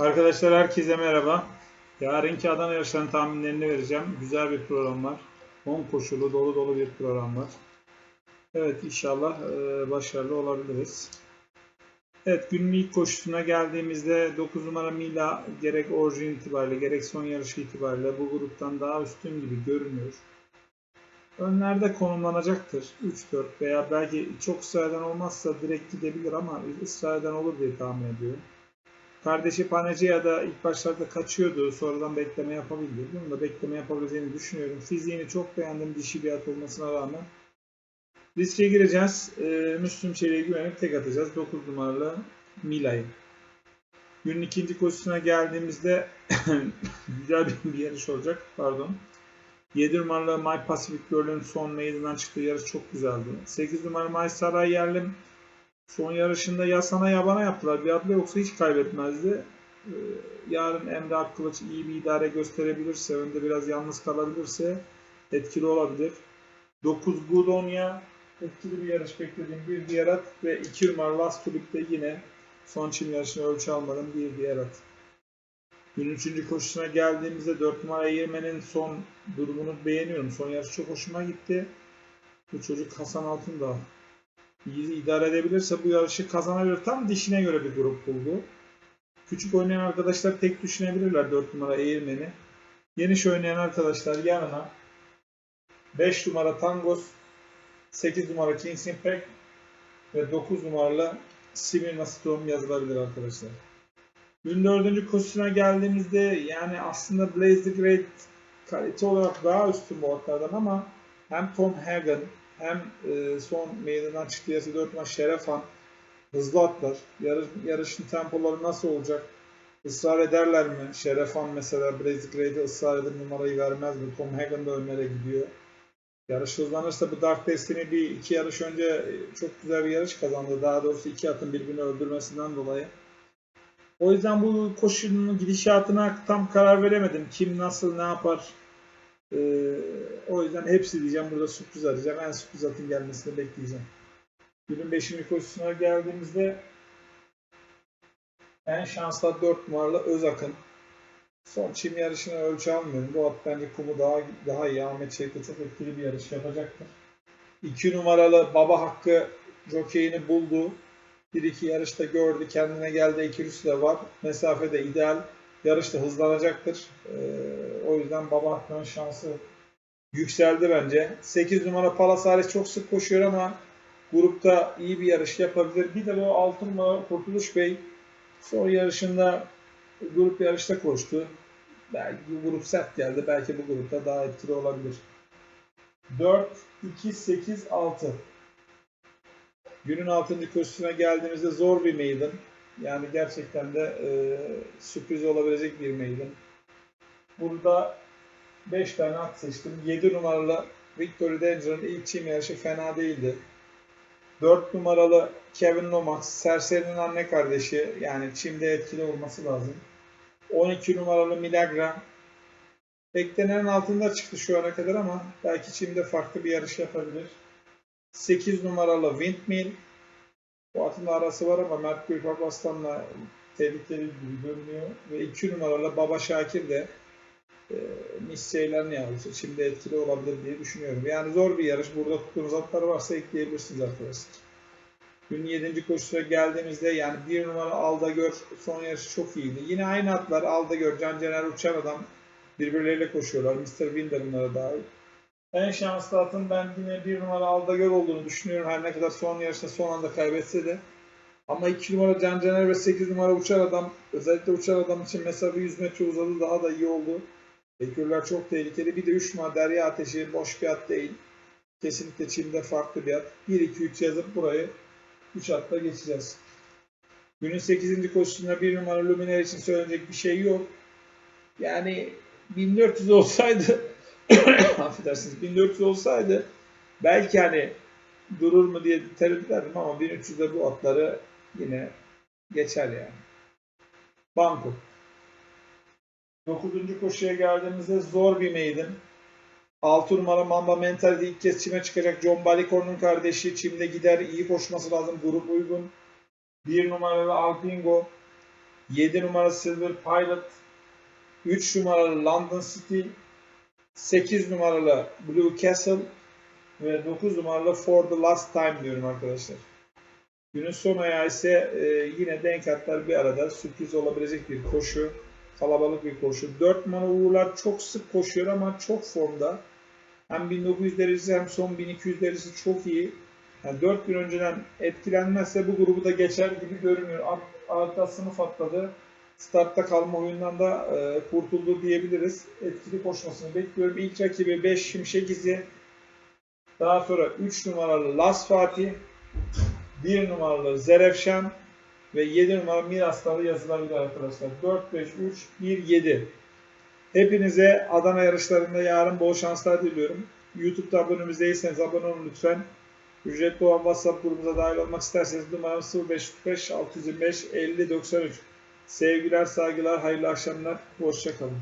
Arkadaşlar herkese merhaba. Yarınki Adana yarışlarının tahminlerini vereceğim. Güzel bir program var. 10 koşulu dolu dolu bir program var. Evet inşallah e, başarılı olabiliriz. Evet günün ilk koşusuna geldiğimizde 9 numara Mila gerek orijin itibariyle gerek son yarışı itibariyle bu gruptan daha üstün gibi görünüyor. Önlerde konumlanacaktır. 3-4 veya belki çok ısrar olmazsa direkt gidebilir ama ısrar olur diye tahmin ediyorum. Kardeşi Panacea da ilk başlarda kaçıyordu. Sonradan bekleme yapabildi. Bunu da bekleme yapabileceğini düşünüyorum. Fiziğini çok beğendim dişi bir at olmasına rağmen. Riske gireceğiz. Ee, Müslüm Çelik'e güvenip tek atacağız. 9 numaralı Mila'yı. Günün ikinci koşusuna geldiğimizde güzel bir, bir yarış olacak. Pardon. 7 numaralı My Pacific Girl'ün son meydandan çıktığı yarış çok güzeldi. 8 numaralı My Saray Yerlim Son yarışında ya sana ya bana yaptılar. Bir abla yoksa hiç kaybetmezdi. Ee, Yarın Emre Akkılıç iyi bir idare gösterebilirse, önde biraz yalnız kalabilirse etkili olabilir. 9 Gudonya etkili bir yarış beklediğim bir diğer at ve 2 numara Last Tulip'te yine son çim yarışına ölçü almadım bir diğer at. Günün 3. koşusuna geldiğimizde 4 numara Yemen'in son durumunu beğeniyorum. Son yarış çok hoşuma gitti. Bu çocuk Hasan Altındağ iyi idare edebilirse bu yarışı kazanabilir. Tam dişine göre bir grup buldu. Küçük oynayan arkadaşlar tek düşünebilirler 4 numara Eğirmen'i. Geniş oynayan arkadaşlar yanına 5 numara Tangos, 8 numara Kings Impact ve 9 numaralı Simirna Storm yazılabilir arkadaşlar. Gün dördüncü koşusuna geldiğimizde yani aslında Blaze the Great kalite olarak daha üstün bu atlardan ama hem Tom Hagen hem e, son meydandan çıktığı yarısı 4 maç Şerefan hızlı atlar. Yarış, yarışın tempoları nasıl olacak? Israr ederler mi? Şerefan mesela Blaze Great'e ısrar edip numarayı vermez mi? Tom Hagen da önlere gidiyor. Yarış hızlanırsa bu Dark Destiny bir iki yarış önce e, çok güzel bir yarış kazandı. Daha doğrusu iki atın birbirini öldürmesinden dolayı. O yüzden bu koşunun gidişatına tam karar veremedim. Kim nasıl ne yapar? Ee, o yüzden hepsi diyeceğim. Burada sürpriz arayacağım. En sürpriz atın gelmesini bekleyeceğim. Günün 5. koşusuna geldiğimizde en şanslı 4 numaralı Özak'ın. Son çim yarışına ölçü almıyorum. Bu at bence kumu daha daha iyi. Ahmet Çelik'te çok etkili bir yarış yapacaktır. 2 numaralı Baba Hakkı jokeyini buldu. Bir iki yarışta gördü. Kendine geldi. İkilisi de var. Mesafe de ideal. Yarışta hızlanacaktır. Ee, o yüzden Baba Hakkı'nın şansı yükseldi bence. 8 numara Palasares çok sık koşuyor ama grupta iyi bir yarış yapabilir. Bir de bu 6 numara Kurtuluş Bey son yarışında grup yarışta koştu. Belki bu grup sert geldi. Belki bu grupta daha etkili olabilir. 4, 2, 8, 6. Günün 6. koşusuna geldiğimizde zor bir meydan. Yani gerçekten de e, sürpriz olabilecek bir meydan. Burada 5 tane at seçtim. 7 numaralı Victory Danger'ın ilk çim yarışı fena değildi. 4 numaralı Kevin Lomax, Serserinin anne kardeşi. Yani çimde etkili olması lazım. 12 numaralı Milagra. Beklenenin altında çıktı şu ana kadar ama belki çimde farklı bir yarış yapabilir. 8 numaralı Windmill. Bu atın da arası var ama Mert Gülpak Aslan'la tehlikeli gibi görünüyor. Ve 2 numaralı Baba Şakir de e, Miss Ceylan yavrusu. Şimdi etkili olabilir diye düşünüyorum. Yani zor bir yarış. Burada tuttuğunuz atlar varsa ekleyebilirsiniz arkadaşlar. Günün 7. koşusuna geldiğimizde yani 1 numara Aldagör son yarışı çok iyiydi. Yine aynı atlar Aldagör, Can Cener Uçan Adam birbirleriyle koşuyorlar. Mr. Win de bunlara dahil. En şanslı atın ben yine bir numara Aldagör olduğunu düşünüyorum. Her ne kadar son yarışta son anda kaybetse de. Ama 2 numara Can Caner ve 8 numara Uçar Adam özellikle Uçar Adam için mesafe 100 metre uzadı daha da iyi oldu. Ekürler çok tehlikeli. Bir de 3 numara Derya Ateşi boş bir at değil. Kesinlikle Çin'de farklı bir at. 1-2-3 yazıp burayı 3 atla geçeceğiz. Günün 8. koşusunda 1 numara Luminer için söylenecek bir şey yok. Yani 1400 olsaydı affedersiniz 1400 olsaydı belki hani durur mu diye tereddüt ederdim ama 1300'de bu atları yine geçer yani. Banko. 9. koşuya geldiğimizde zor bir meydan. 6 numara Mamba Mental'de ilk kez çime çıkacak John Balikorn'un kardeşi. Çimde gider iyi koşması lazım. Grup uygun. 1 numaralı Alpingo. 7 numaralı Silver Pilot, 3 numaralı London City, 8 numaralı Blue Castle ve 9 numaralı For the Last Time diyorum arkadaşlar. Günün son ayağı ise e, yine denk atlar bir arada sürpriz olabilecek bir koşu. Kalabalık bir koşu. 4 numara Uğurlar çok sık koşuyor ama çok formda. Hem 1900 derecesi hem son 1200 derecesi çok iyi. Yani 4 gün önceden etkilenmezse bu grubu da geçer gibi görünüyor. Alt, altta sınıf atladı. Startta kalma oyundan da e, kurtuldu diyebiliriz. Etkili koşmasını bekliyorum. İlk rakibi 5 Şimşek İzi. Daha sonra 3 numaralı Las Fatih. 1 numaralı Zerefşan ve 7 numaralı Mirasları yazılabilir arkadaşlar. 4, 5, 3, 1, 7. Hepinize Adana yarışlarında yarın bol şanslar diliyorum. YouTube'da abonemiz değilseniz abone olun lütfen. Ücretli olan WhatsApp grubumuza dahil olmak isterseniz numaram 0545 625 50 93. Sevgiler, saygılar, hayırlı akşamlar. Hoşçakalın.